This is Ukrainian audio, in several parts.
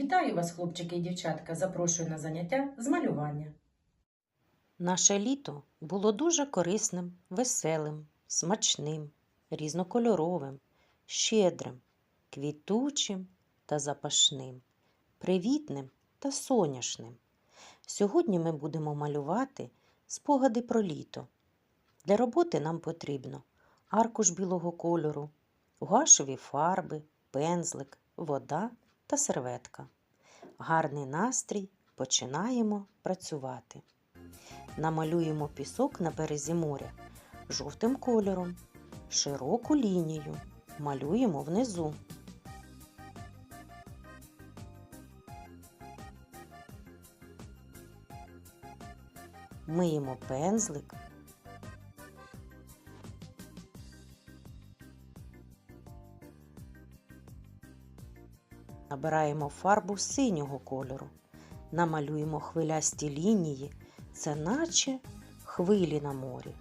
Вітаю вас, хлопчики і дівчатка. Запрошую на заняття з малювання. Наше літо було дуже корисним, веселим, смачним, різнокольоровим, щедрим, квітучим та запашним, привітним та соняшним. Сьогодні ми будемо малювати спогади про літо. Для роботи нам потрібно аркуш білого кольору, гуашеві фарби, пензлик, вода та серветка. Гарний настрій. Починаємо працювати. Намалюємо пісок на березі моря жовтим кольором, широку лінію малюємо внизу. Миємо пензлик. Набираємо фарбу синього кольору. Намалюємо хвилясті лінії це наче хвилі на морі.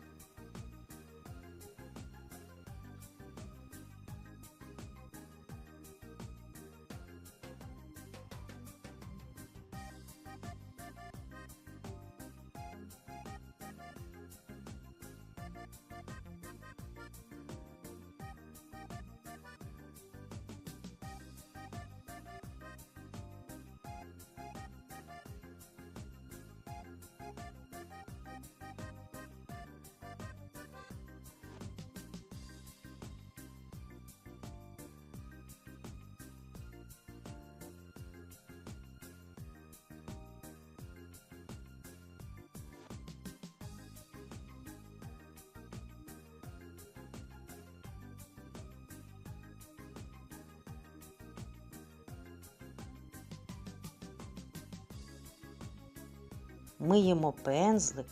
Миємо пензлик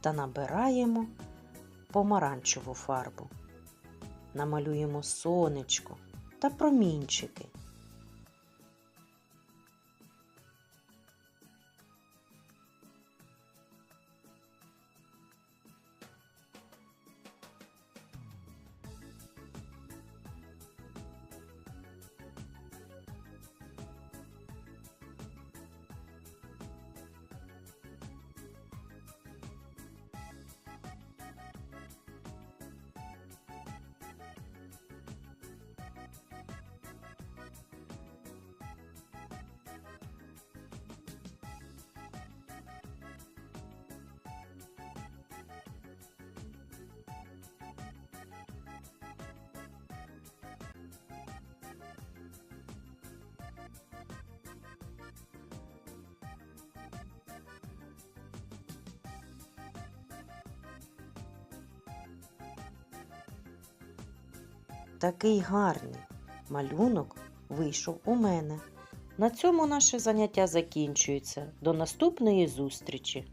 та набираємо помаранчеву фарбу. Намалюємо сонечко та промінчики. Такий гарний малюнок вийшов у мене. На цьому наше заняття закінчується. До наступної зустрічі!